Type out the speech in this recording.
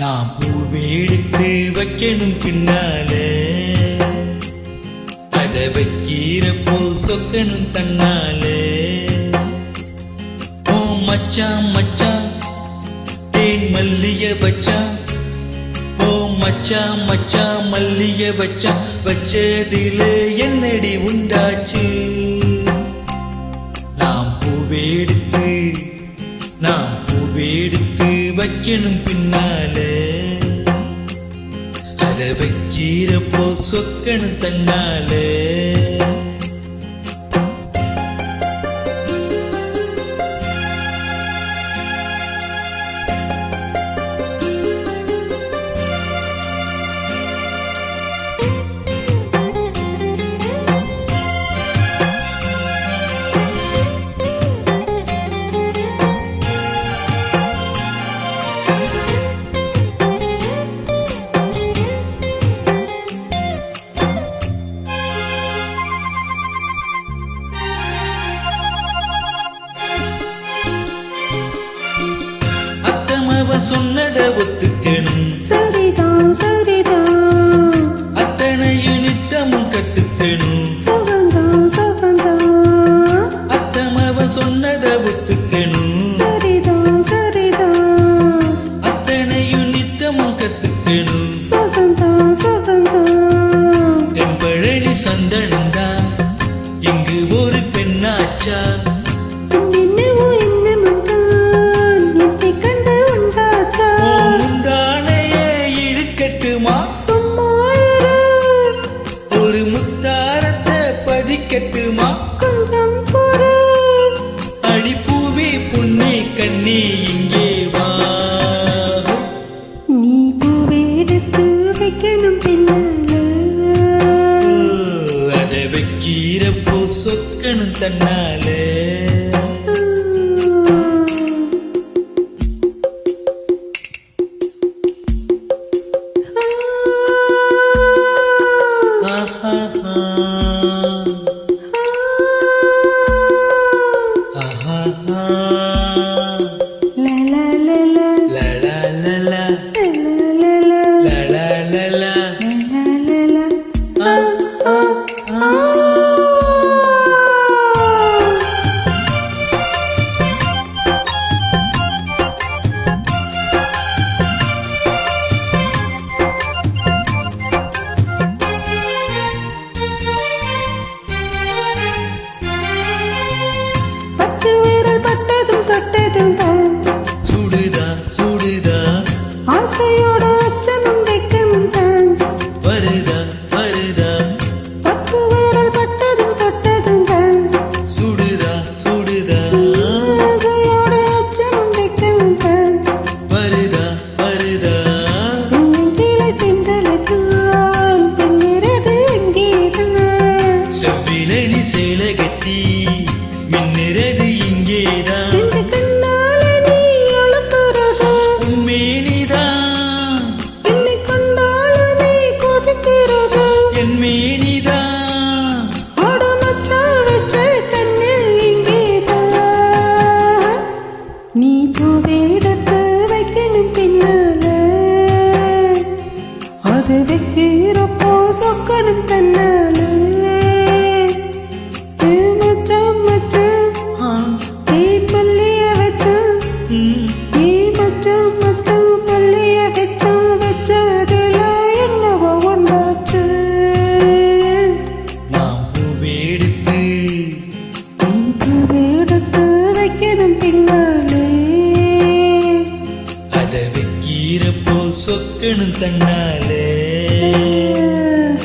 நாம் பூவேடுத்து வைக்கணும் பின்னால. கதவை கீரப்போ சொக்கணும் தன்னால. ஓ மச்சான் மச்சான் தேன் மல்லிய வச்சா. ஓ மச்சான் மச்சான் மல்லிய வச்சா. வச்சதிலே തന്നാല് അരവയ്ക്കീരപ്പോ സ്വക്കണ് തന്നാല് சொன்னட ஒத்துக்க கட்டுமா கொஞ்சம் பொறு. அடிப்பூவே பொன்னே கண்ணே இங்கே வா. நீ பூவே எடுத்து வைக்கணும் பின்ன ஒருத்தி மின்னிறது இங்கேதான் உண்மேனிதான் என்னை கொண்டாலே கொதிக்கிறது. என் மேனிதான் நீ பூவேடத்து வைக்கணும் பின்னால. அது வைக்கிறப்போ சொக்கணும் கண்ணா